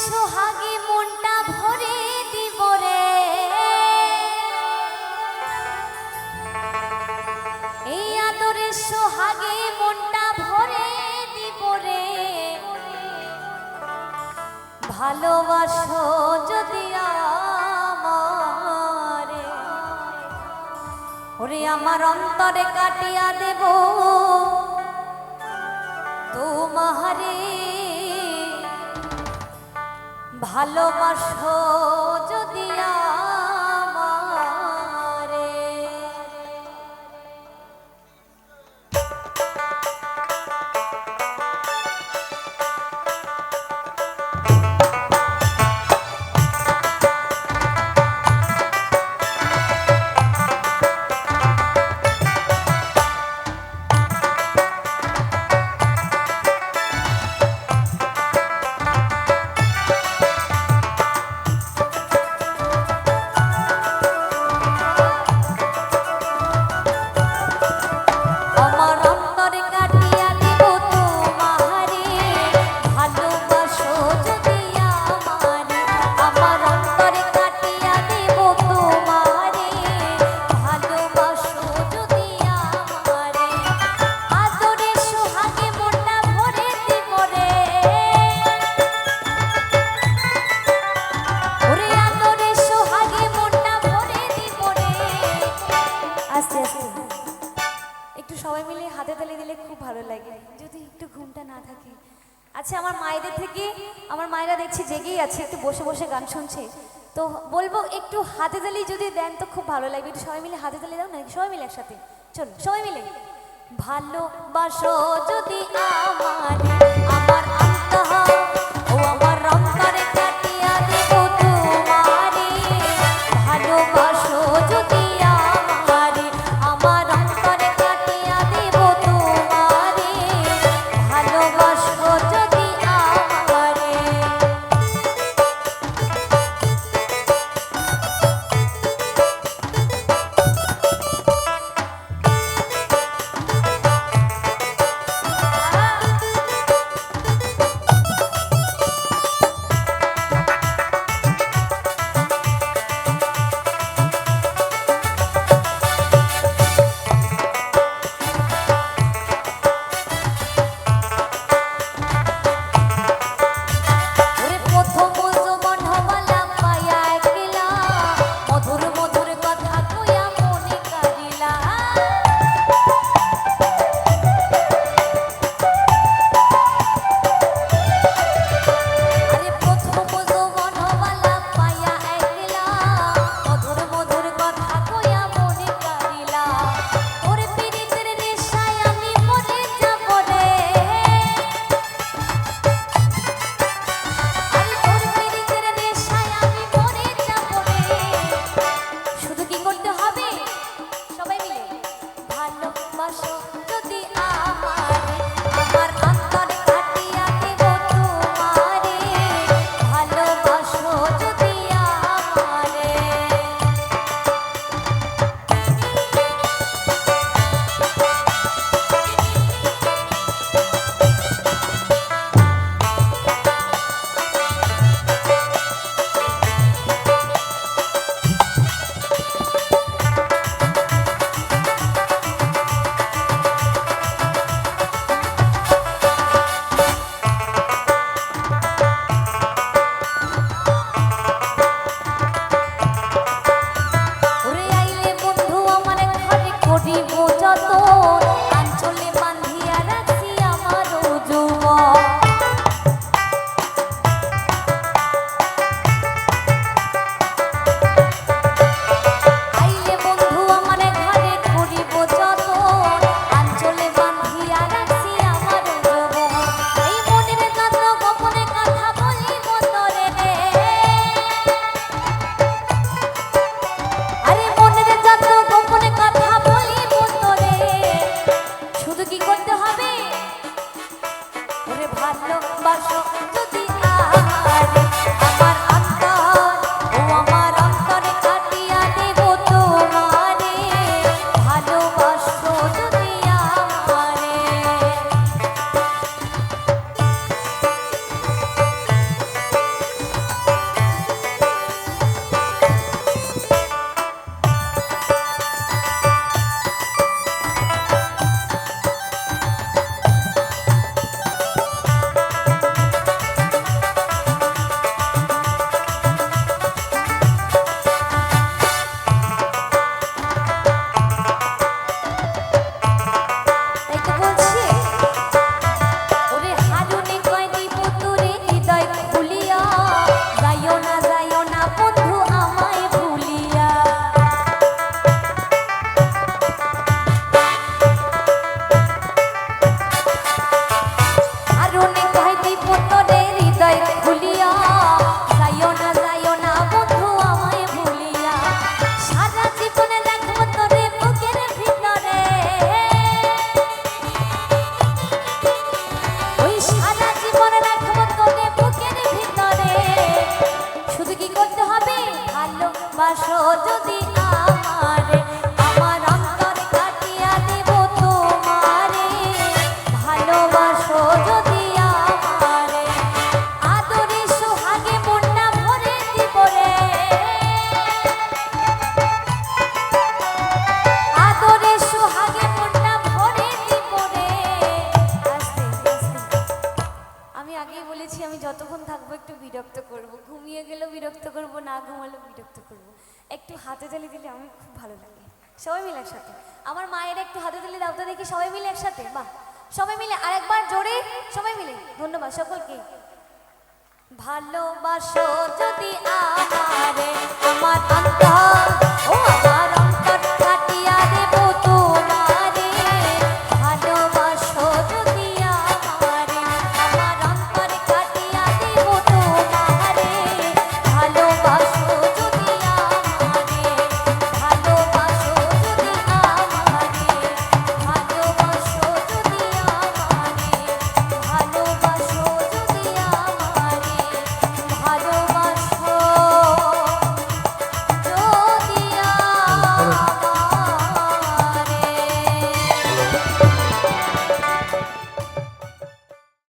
সোহাগে মনটা ভরে দিব রে। এই আদরে সোহাগে মনটা ভরে দিব রে। ভালোবাসো যদি আমারে। ওরে আমার অন্তরে কাটিয়া দেব ভালোবাসো। আচ্ছা আমার মায়েদের থেকে, আমার মায়েরা দেখছি জেগেই আছে, একটু বসে বসে গান শুনছে। তো বলব, একটু হাতে তালি যদি দেন তো খুব ভালো লাগবে। একটু সবাই মিলে হাতে তালি দাও না? সবাই মিলে একসাথে। চল সবাই মিলে। ভালোবাসো যদি আমার আমার অন্তহ বাসো যদি ঘুমিয়ে গেলেও বিরক্ত করব, না ঘুমালেও বিরক্ত করব। একটু হাতে তালি দিলে আমি খুব ভালো লাগে। সবাই মিলে একসাথে। আমার মায়ের একটু হাতে তালি দাও তো দেখি সবাই মিলে একসাথে। বাহ! সবাই মিলে আরেকবার জোরে সবাই মিলে। ধন্যবাদ সকলকে। ভালোবাসো যদি আমারে আমার অন্তর